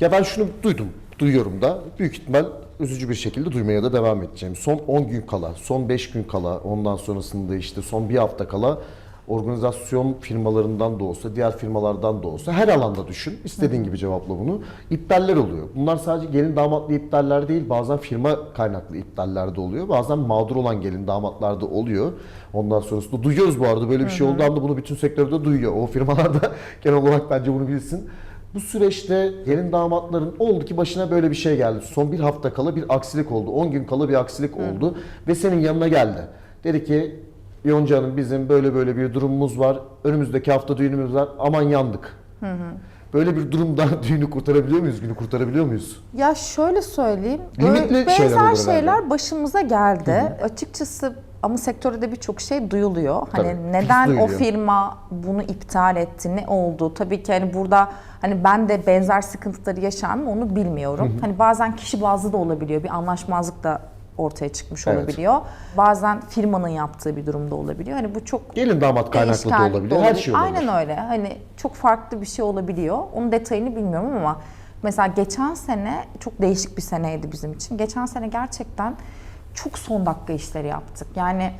Ya ben şunu duydum, duyuyorum da. Büyük ihtimal üzücü bir şekilde duymaya da devam edeceğim. Son 10 gün kala, son 5 gün kala, ondan sonrasında işte son bir hafta kala organizasyon firmalarından da olsa, diğer firmalardan da olsa her alanda düşün. İstediğin gibi cevapla bunu. İptaller oluyor. Bunlar sadece gelin damatlı iptaller değil, bazen firma kaynaklı iptaller de oluyor. Bazen mağdur olan gelin damatlar da oluyor. Ondan sonrasında duyuyoruz bu arada böyle bir şey olduğu anda bunu bütün sektörde duyuyor. O firmalar da genel olarak bence bunu bilsin. Bu süreçte gelin damatların oldu ki başına böyle bir şey geldi. Son bir hafta kala bir aksilik oldu. 10 gün kala bir aksilik oldu. Ve senin yanına geldi. Dedi ki Yonca Hanım bizim böyle böyle bir durumumuz var. Önümüzdeki hafta düğünümüz var. Aman yandık. Böyle bir durumda düğünü kurtarabiliyor muyuz? Günü kurtarabiliyor muyuz? Ya şöyle söyleyeyim. Limitli böyle şeyler benzer şeyler başımıza geldi. Açıkçası ama sektörde de birçok şey duyuluyor. Hani Tabii, neden o duyuluyor. firma bunu iptal etti, ne oldu? Tabii ki hani burada hani ben de benzer sıkıntıları yaşar mı onu bilmiyorum. Hani bazen kişi bazlı da olabiliyor. Bir anlaşmazlık da ortaya çıkmış Evet. olabiliyor. Bazen firmanın yaptığı bir durumda olabiliyor. Hani bu çok Gelin damat kaynaklı da değişkenlik olabilir. Her şey olabilir. Aynen öyle. Hani çok farklı bir şey olabiliyor. Onun detayını bilmiyorum ama mesela geçen sene çok değişik bir seneydi bizim için. Geçen sene gerçekten çok son dakika işleri yaptık. Yani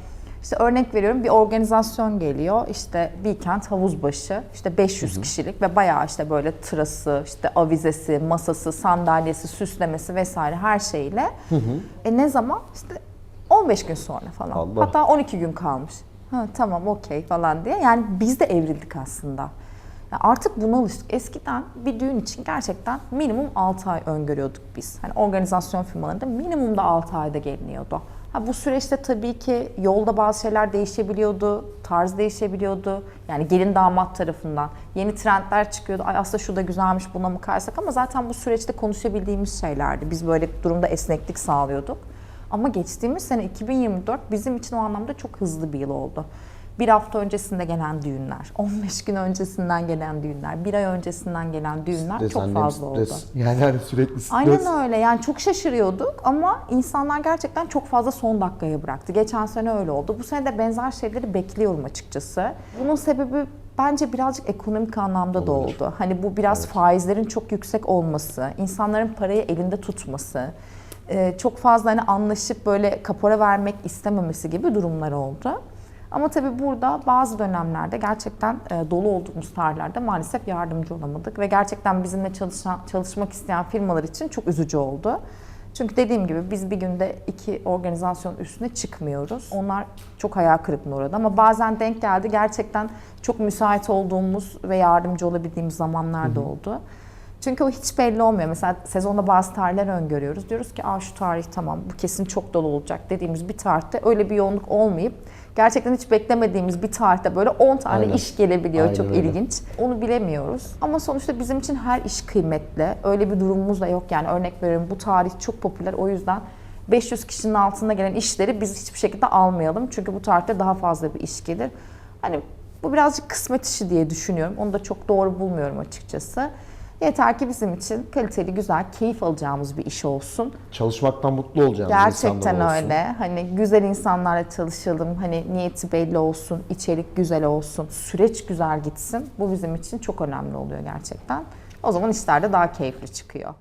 işte örnek veriyorum bir organizasyon geliyor. İşte Weekend Havuzbaşı işte 500 kişilik ve bayağı işte böyle tırası, işte avizesi, masası, sandalyesi, süslemesi vesaire her şeyle. E ne zaman? İşte 15 gün sonra falan. Allah. Hatta 12 gün kalmış. Ha, tamam okey falan diye. Yani biz de evrildik aslında. Artık buna alıştık. Eskiden bir düğün için gerçekten minimum 6 ay öngörüyorduk biz. Hani organizasyon firmalarında minimum da 6 ayda geliniyordu. Ha, bu süreçte tabii ki yolda bazı şeyler değişebiliyordu, tarz değişebiliyordu. Yani gelin damat tarafından yeni trendler çıkıyordu. Ay aslında şu da güzelmiş buna mı kaysak ama zaten bu süreçte konuşabildiğimiz şeylerdi. Biz böyle durumda esneklik sağlıyorduk. Ama geçtiğimiz sene 2024 bizim için o anlamda çok hızlı bir yıl oldu. Bir hafta öncesinde gelen düğünler, 15 gün öncesinden gelen düğünler, bir ay öncesinden gelen düğünler Stres, çok annem fazla oldu. stres. Yani hani sürekli stres. Aynen öyle yani çok şaşırıyorduk ama insanlar gerçekten çok fazla son dakikaya bıraktı. Geçen sene öyle oldu. Bu sene de benzer şeyleri bekliyorum açıkçası. Bunun sebebi bence birazcık ekonomik anlamda da Olabilir. oldu. Hani bu biraz faizlerin çok yüksek olması, insanların parayı elinde tutması, e, çok fazla hani anlaşıp böyle kapora vermek istememesi gibi durumlar oldu. Ama tabii burada bazı dönemlerde gerçekten e, dolu olduğumuz tarihlerde maalesef yardımcı olamadık ve gerçekten bizimle çalışan, çalışmak isteyen firmalar için çok üzücü oldu. Çünkü dediğim gibi biz bir günde iki organizasyon üstüne çıkmıyoruz. Onlar çok hayal kırıklığına uğradı ama bazen denk geldi. Gerçekten çok müsait olduğumuz ve yardımcı olabildiğimiz zamanlar da oldu. Çünkü o hiç belli olmuyor. Mesela sezonda bazı tarihler öngörüyoruz. Diyoruz ki Aa, şu tarih tamam bu kesin çok dolu olacak dediğimiz bir tarihte öyle bir yoğunluk olmayıp gerçekten hiç beklemediğimiz bir tarihte böyle 10 tane Aynen. iş gelebiliyor. Aynen çok öyle. ilginç. Onu bilemiyoruz. Ama sonuçta bizim için her iş kıymetli. Öyle bir durumumuz da yok yani. Örnek veriyorum bu tarih çok popüler. O yüzden 500 kişinin altında gelen işleri biz hiçbir şekilde almayalım. Çünkü bu tarihte daha fazla bir iş gelir. Hani bu birazcık kısmet işi diye düşünüyorum. Onu da çok doğru bulmuyorum açıkçası. Yeter ki bizim için kaliteli, güzel, keyif alacağımız bir iş olsun. Çalışmaktan mutlu olacağımız Gerçekten insanlar olsun. öyle. Hani güzel insanlarla çalışalım. Hani niyeti belli olsun, içerik güzel olsun, süreç güzel gitsin. Bu bizim için çok önemli oluyor gerçekten. O zaman işler de daha keyifli çıkıyor.